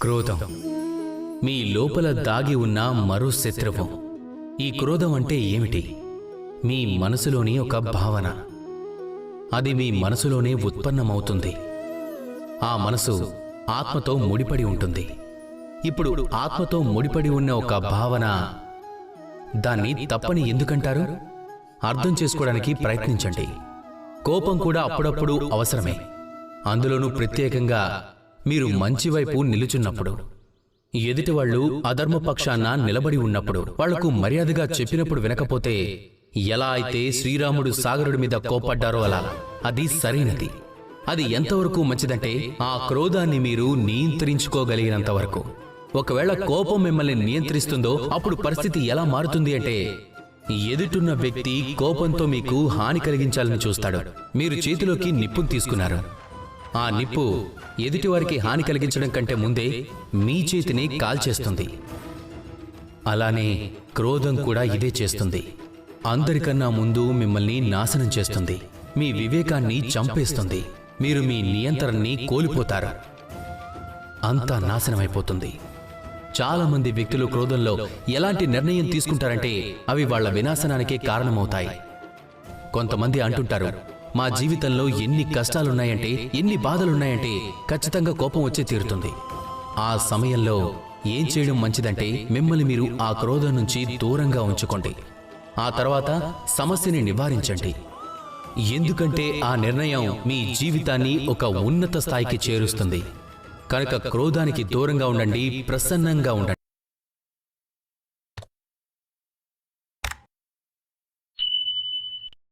క్రోధం. మీ లోపల దాగి ఉన్న మరో శత్రువు. ఈ క్రోధం అంటే ఏమిటి? మీ మనసులోని ఒక భావన. అది మీ మనసులోనే ఉత్పన్నమవుతుంది. ఆ మనసు ఆత్మతో ముడిపడి ఉంటుంది. ఇప్పుడు ఆత్మతో ముడిపడి ఉన్న ఒక భావన. దాన్ని తప్పని ఎందుకంటారు? అర్థం చేసుకోవడానికి ప్రయత్నించండి. కోపం కూడా అప్పుడప్పుడు అవసరమే. అందులోనూ ప్రత్యేకంగా మీరు మంచి వైపు నిలుచున్నప్పుడు ఎదుటి వాళ్ళు అధర్మ పక్షాన నిలబడి ఉన్నప్పుడు వాళ్ళకు మర్యాదగా చెప్పినప్పుడు వినకపోతే ఎలా అయితే శ్రీరాముడు సాగరుడి మీద కోపడ్డారో అలా అది సరైనది. అది ఎంతవరకు మంచిదంటే ఆ క్రోధాన్ని మీరు నియంత్రించుకోగలిగినంత వరకు. ఒకవేళ కోపం మిమ్మల్ని నియంత్రిస్తుందో అప్పుడు పరిస్థితి ఎలా మారుతుంది అంటే ఎదుటున్న వ్యక్తి కోపంతో మీకు హాని కలిగించాలని చూస్తాడు. మీరు చేతిలోకి నిప్పును తీసుకున్నారు. ఆ నిప్పు ఎదుటివారికి హాని కలిగించడం కంటే ముందే మీ చేతిని కాల్చేస్తుంది. అలానే క్రోధం కూడా ఇదే చేస్తుంది. అందరికన్నా ముందు మిమ్మల్ని నాశనం చేస్తుంది. మీ వివేకాన్ని చంపేస్తుంది. మీరు మీ నియంత్రణని కోల్పోతారు. అంతా నాశనమైపోతుంది. చాలామంది వ్యక్తులు క్రోధంలో ఎలాంటి నిర్ణయం తీసుకుంటారంటే అవి వాళ్ళ వినాశనానికే కారణమవుతాయి. కొంతమంది అంటుంటారు మా జీవితంలో ఎన్ని కష్టాలున్నాయంటే ఎన్ని బాధలున్నాయంటే ఖచ్చితంగా కోపం వచ్చే తీరుతుంది. ఆ సమయంలో ఏం చేయడం మంచిదంటే మిమ్మల్ని మీరు ఆ క్రోధం నుంచి దూరంగా ఉంచుకోండి. ఆ తర్వాత సమస్యని నివారించండి. ఎందుకంటే ఆ నిర్ణయం మీ జీవితాన్ని ఒక ఉన్నత స్థాయికి చేరుస్తుంది. కనుక క్రోధానికి దూరంగా ఉండండి ప్రసన్నంగా ఉండండి.